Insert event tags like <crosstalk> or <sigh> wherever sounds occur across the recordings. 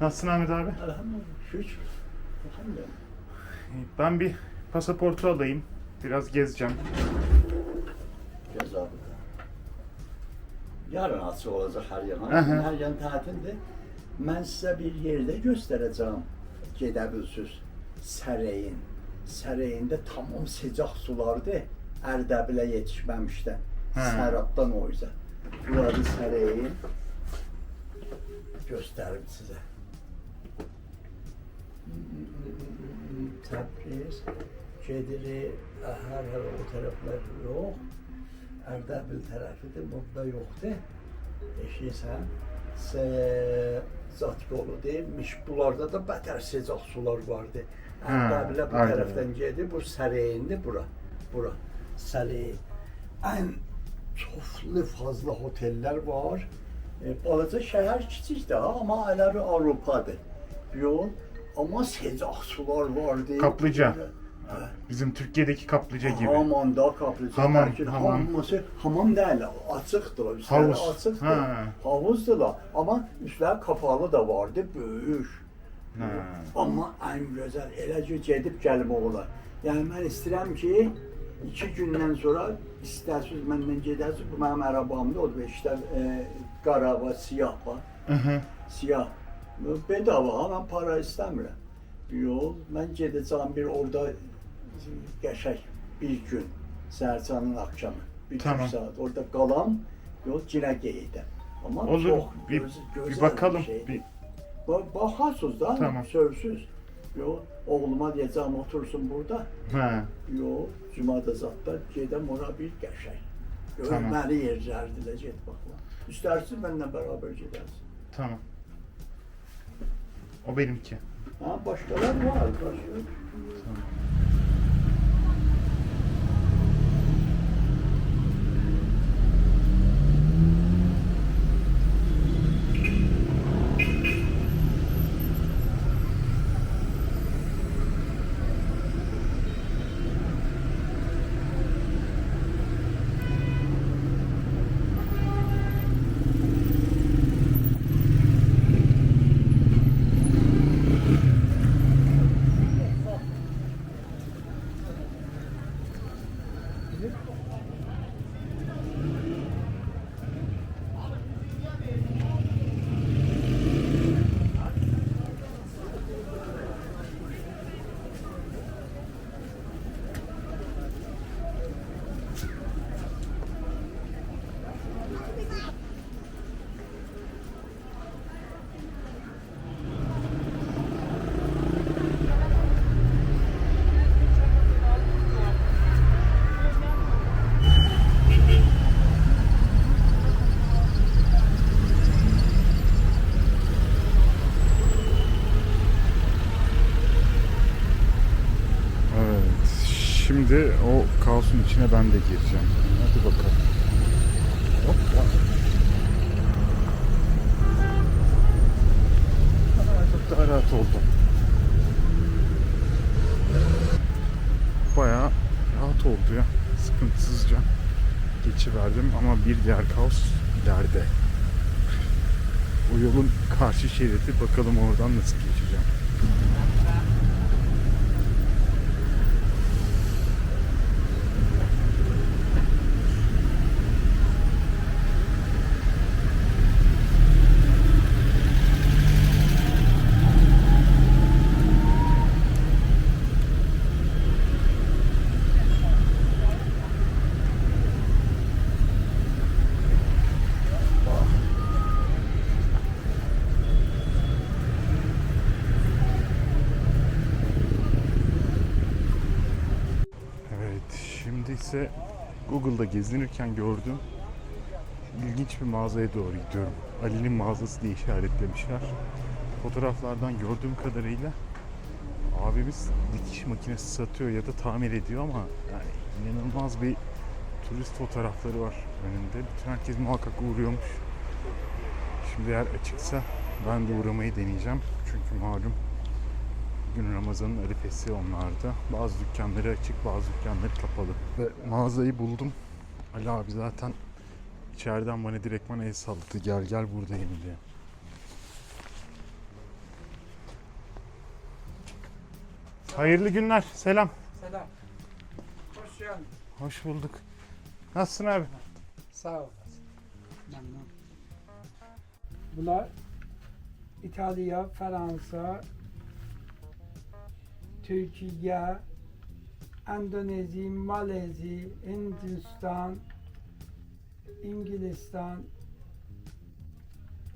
Nasılsın Ahmet abi? Elhamdülillah. Şükür. Elhamdülillah. Ben bir pasaportu alayım. Biraz gezeceğim. Cezabı da. Yarın açıq olacaq hər yan. Aha. Hər yan tətildir. Mən sizə bir yerdə göstərəcəm. Gedə bilsiniz. Səreyin. Səreyində tamam sıcaq sulardır. Ərdəbilə yetişməmişdən. Hə. Sərabdan o üzə. Buradı səreyin. Göstərim sizə. Təbriz, gedirik, hər hər o tərəflər yox. Ərdəbil tərəfidir, burada yoxdur. Eşiysən, Zatqolu deyilmiş. Bunlarda da bətər sıcaq sular vardı. Hə, Ərdəbilə bu tərəfdən gedir, bu Səreyindir bura. Bura. Səreyin. Ən çoxlu fazla otellər var. E, balaca şəhər kiçikdir, ha, amma ələri Avropadır. Yol, amma sıcaq sular vardı. Kaplıca. Bizim Türkiye'deki kaplıca gibi. Hamamda kaplıca. Hamam, Bəlkə hamam. Hamamı, hamam deyil, açıqdır. Üstləri Havuz, açıqdır. ha. Havuzdur da, amma üstləri kapalı da vardı, böyük. Ha. Amma ən gözəl, elə ki gedib gəlmək olar. Yəni mən istəyirəm ki, iki gündən sonra istərsiniz məndən gedəsiniz, bu mənim arabamda odur, işte e, qara və siyah var. Hı hı. Siyah. Bedava, mən para istəmirəm. Yox, mən gedəcəm bir orada qəşəng bir gün, səhərçanın axşamı, bir Tamam. saat orada qalam, yox, cinə qeyidə. Amma Olur. çox Bir, göz- bir bakalım. şeydir. Bir, Ba- Baxarsınız da, Tamam. sözsüz. Yox, oğluma deyəcəm otursun burada. ha. Yox, cümada zatda gedəm ora bir qəşəng. Tamam. Görməli yerlərdir, get baxma. İstərsiz mənimlə bərabər gedərsin. Tamam. O benimki. Ha, başqalar var, başqa. Evet. Şimdi o kaosun içine ben de gireceğim. Hadi bakalım. Hoppa. Çok daha rahat oldu. Bayağı rahat oldu ya. Sıkıntısızca geçiverdim ama bir diğer kaos ileride. O yolun karşı şeridi bakalım oradan nasıl geçeceğim. Evet, şimdi ise Google'da gezinirken gördüm. İlginç bir mağazaya doğru gidiyorum. Ali'nin mağazası diye işaretlemişler. Fotoğraflardan gördüğüm kadarıyla abimiz dikiş makinesi satıyor ya da tamir ediyor ama yani inanılmaz bir turist fotoğrafları var önünde. Bütün herkes muhakkak uğruyormuş. Şimdi eğer açıksa ben de uğramayı deneyeceğim. Çünkü malum gün Ramazan'ın arifesi onlarda. Bazı dükkanları açık, bazı dükkanları kapalı. Ve mağazayı buldum. Ali abi zaten içeriden bana direktman el salladı. Gel gel buradayım diye. Hayırlı günler. Selam. Selam. Hoş geldin. Hoş bulduk. Nasılsın abi? Sağ ol. Memnun. Bunlar İtalya, Fransa, Türkiye, Endonezya, Malezya, Hindistan, İngilizistan,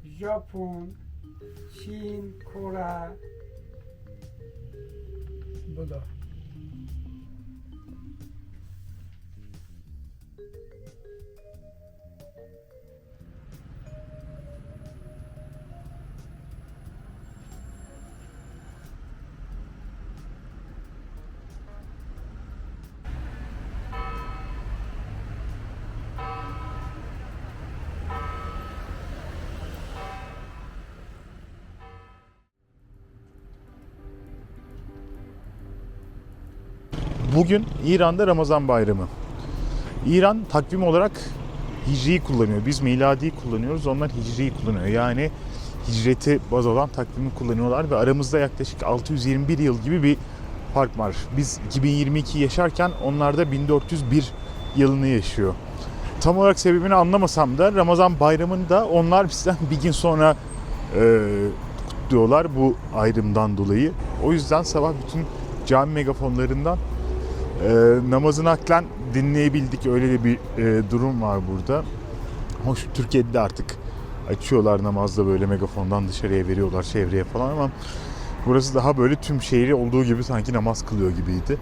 Japon, Çin, Kore. Bu da. Bugün İran'da Ramazan bayramı. İran takvim olarak Hicri'yi kullanıyor. Biz miladi kullanıyoruz. Onlar Hicri'yi kullanıyor. Yani hicreti baz olan takvimi kullanıyorlar ve aramızda yaklaşık 621 yıl gibi bir fark var. Biz 2022 yaşarken onlar da 1401 yılını yaşıyor. Tam olarak sebebini anlamasam da Ramazan bayramını da onlar bizden bir gün sonra e, kutluyorlar bu ayrımdan dolayı. O yüzden sabah bütün cami megafonlarından e, namazı naklen dinleyebildik. Öyle de bir e, durum var burada. Hoş Türkiye'de de artık açıyorlar namazda böyle megafondan dışarıya veriyorlar çevreye falan ama burası daha böyle tüm şehri olduğu gibi sanki namaz kılıyor gibiydi.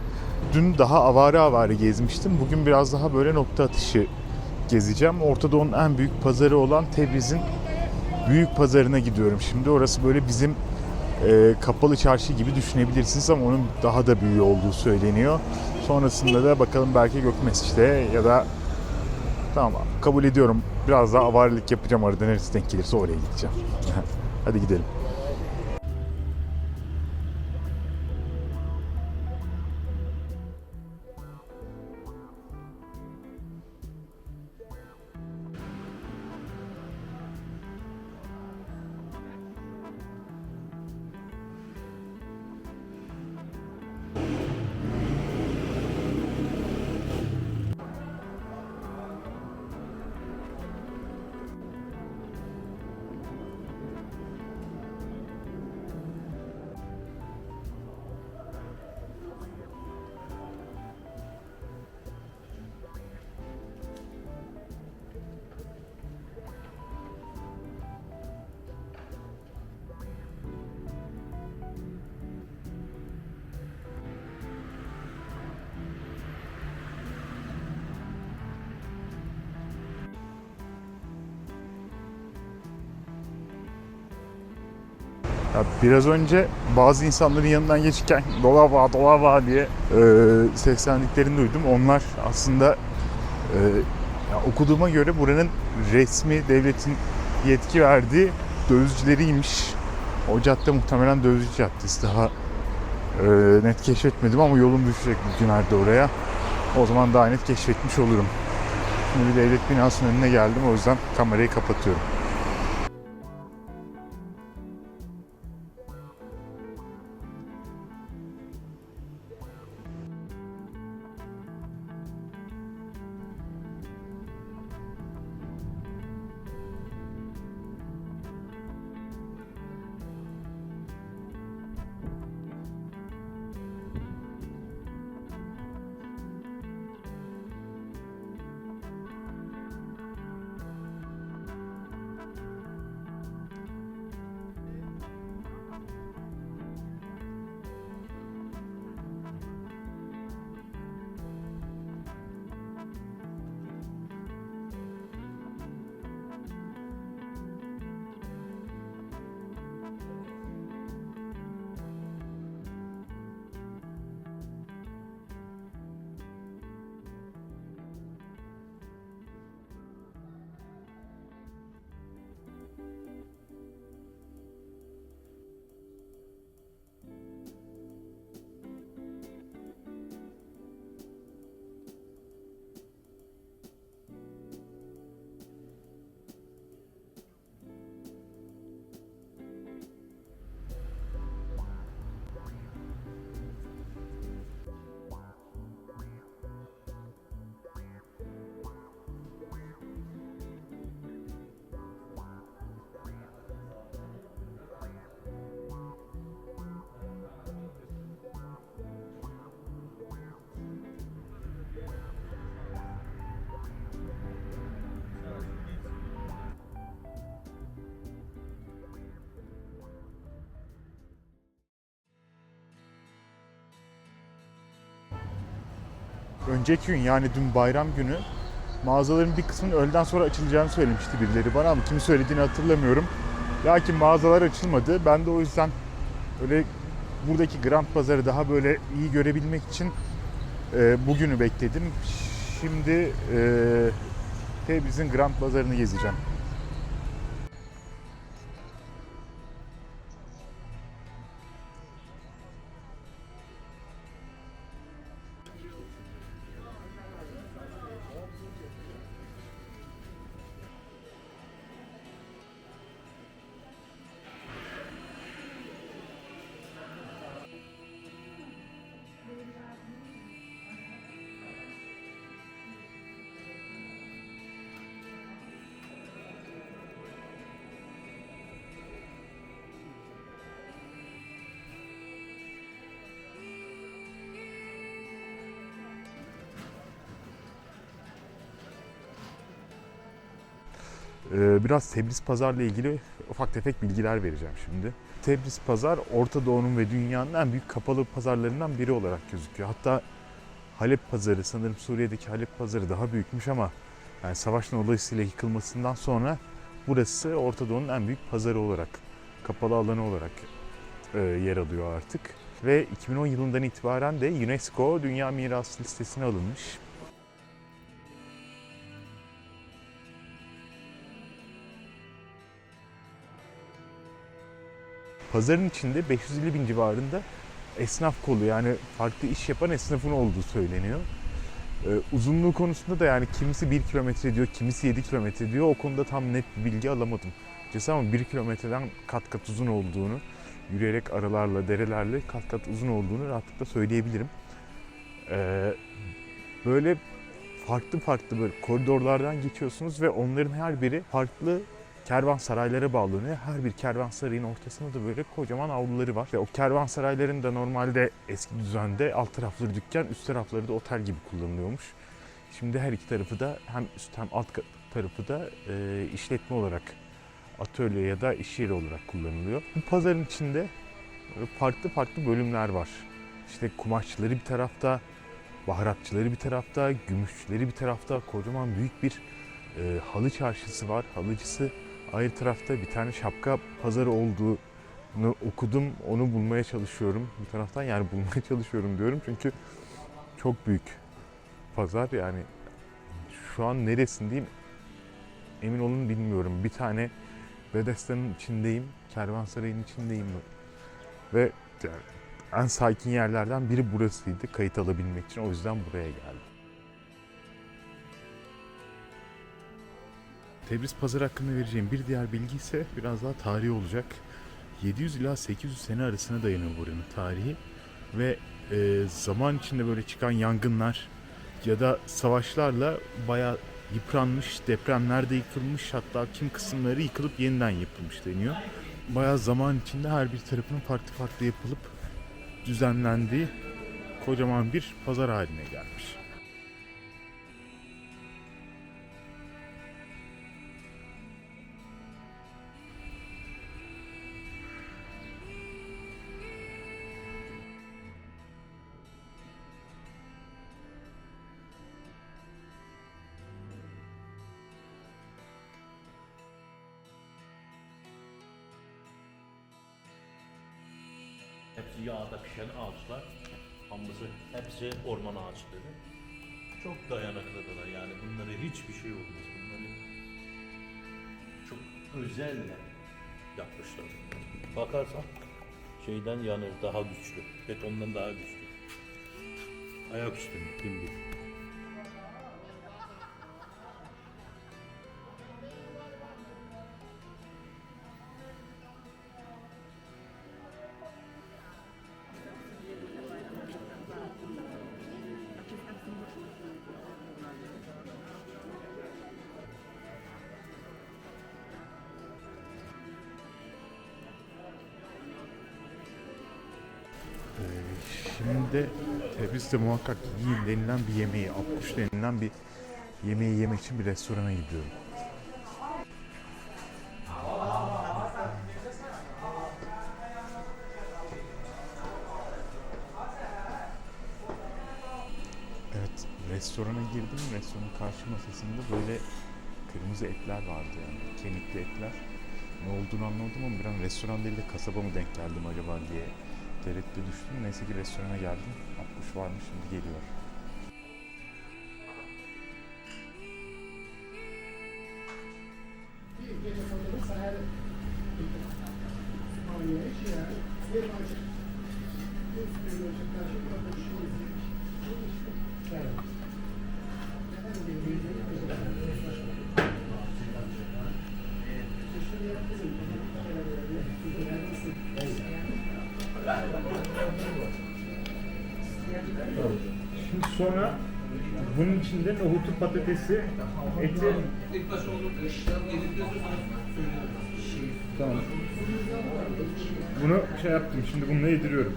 Dün daha avare avare gezmiştim. Bugün biraz daha böyle nokta atışı gezeceğim. Orta Doğu'nun en büyük pazarı olan Tebriz'in büyük pazarına gidiyorum. Şimdi orası böyle bizim e, kapalı çarşı gibi düşünebilirsiniz ama onun daha da büyüğü olduğu söyleniyor. Sonrasında da bakalım belki Gökmesç'te ya da tamam kabul ediyorum biraz daha avarilik yapacağım arada neresi denk gelirse oraya gideceğim. <laughs> Hadi gidelim. Ya biraz önce bazı insanların yanından geçerken <laughs> dolaba dolaba diye e, seslendiklerini duydum. Onlar aslında e, ya okuduğuma göre buranın resmi devletin yetki verdiği dövizcileriymiş. O cadde muhtemelen dövizci caddesi. Daha e, net keşfetmedim ama yolum düşecek bugünlerde oraya. O zaman daha net keşfetmiş olurum. Şimdi bir devlet binasının önüne geldim o yüzden kamerayı kapatıyorum. Önceki gün yani dün bayram günü mağazaların bir kısmının öğleden sonra açılacağını söylemişti birileri bana ama kimi söylediğini hatırlamıyorum. Lakin mağazalar açılmadı. Ben de o yüzden öyle buradaki Grand Pazarı daha böyle iyi görebilmek için e, bugünü bekledim. Şimdi e, Tebriz'in Grand Pazarını gezeceğim. Biraz Tebriz Pazar'la ilgili ufak tefek bilgiler vereceğim şimdi. Tebriz Pazar Orta Doğu'nun ve dünyanın en büyük kapalı pazarlarından biri olarak gözüküyor. Hatta Halep Pazarı sanırım Suriye'deki Halep Pazarı daha büyükmüş ama yani savaşın dolayısıyla yıkılmasından sonra burası Orta Doğu'nun en büyük pazarı olarak, kapalı alanı olarak e, yer alıyor artık. Ve 2010 yılından itibaren de UNESCO Dünya Mirası listesine alınmış. Pazarın içinde 550 bin civarında esnaf kolu yani farklı iş yapan esnafın olduğu söyleniyor. Ee, uzunluğu konusunda da yani kimisi 1 kilometre diyor, kimisi 7 kilometre diyor. O konuda tam net bir bilgi alamadım. Cesa ama 1 kilometreden kat kat uzun olduğunu, yürüyerek aralarla, derelerle kat kat uzun olduğunu rahatlıkla söyleyebilirim. Ee, böyle farklı farklı böyle koridorlardan geçiyorsunuz ve onların her biri farklı kervansaraylara bağlanıyor. Her bir kervansarayın ortasında da böyle kocaman avluları var. Ve o kervansarayların da normalde eski düzende alt tarafları dükkan, üst tarafları da otel gibi kullanılıyormuş. Şimdi her iki tarafı da hem üst hem alt tarafı da e, işletme olarak atölye ya da iş yeri olarak kullanılıyor. Bu pazarın içinde e, farklı farklı bölümler var. İşte kumaşçıları bir tarafta, baharatçıları bir tarafta, gümüşçüleri bir tarafta, kocaman büyük bir e, halı çarşısı var. Halıcısı ayrı tarafta bir tane şapka pazarı olduğunu okudum. Onu bulmaya çalışıyorum. Bir taraftan yani <laughs> bulmaya çalışıyorum diyorum çünkü çok büyük pazar yani şu an neresindeyim emin olun bilmiyorum. Bir tane Bedestan'ın içindeyim, kervansarayın içindeyim ve yani en sakin yerlerden biri burasıydı kayıt alabilmek için. O yüzden buraya geldim. Tebriz Pazarı hakkında vereceğim bir diğer bilgi ise biraz daha tarihi olacak. 700 ila 800 sene arasına dayanıyor buranın tarihi ve e, zaman içinde böyle çıkan yangınlar ya da savaşlarla bayağı yıpranmış, depremlerde yıkılmış hatta kim kısımları yıkılıp yeniden yapılmış deniyor. Bayağı zaman içinde her bir tarafının farklı farklı yapılıp düzenlendiği kocaman bir pazar haline gelmiş. Hepsi yağda pişen ağaçlar. Hamlısı hepsi orman ağaçları. Çok dayanıklıdırlar yani bunlara hiçbir şey olmaz. Bunları çok özelle yapmışlar. Bakarsan şeyden yanır daha güçlü. Betondan daha güçlü. Ayak üstünde dimdik. Şimdi de Tebriz'de muhakkak yiyin denilen bir yemeği, apkuş denilen bir yemeği yemek için bir restorana gidiyorum. Evet, restorana girdim. Restoranın karşı masasında böyle kırmızı etler vardı yani. Kemikli etler. Ne olduğunu anlamadım ama bir an restoran değil de kasaba mı denk geldim acaba diye tereddüte düştüm. Neyse ki restorana geldim. Akkuş varmış şimdi geliyor. Şimdi bunun içinde nohutu, patatesi, eti... Tamam. Bunu şey yaptım, şimdi bununla yediriyorum.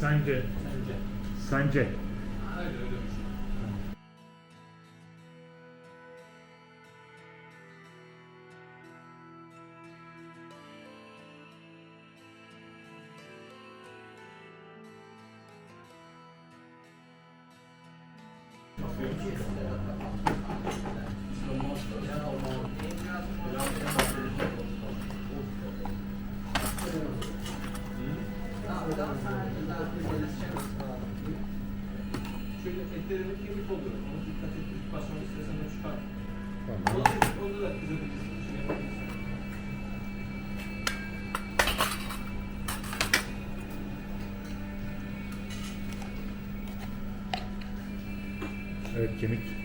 Sence? Sence? Şöyle etlerinin kemik oluyor. Ona dikkat et. Başlamak istesen onu çıkar. Tamam. Orada da kızabilirsin. Şey yapabilirsin. Evet kemik.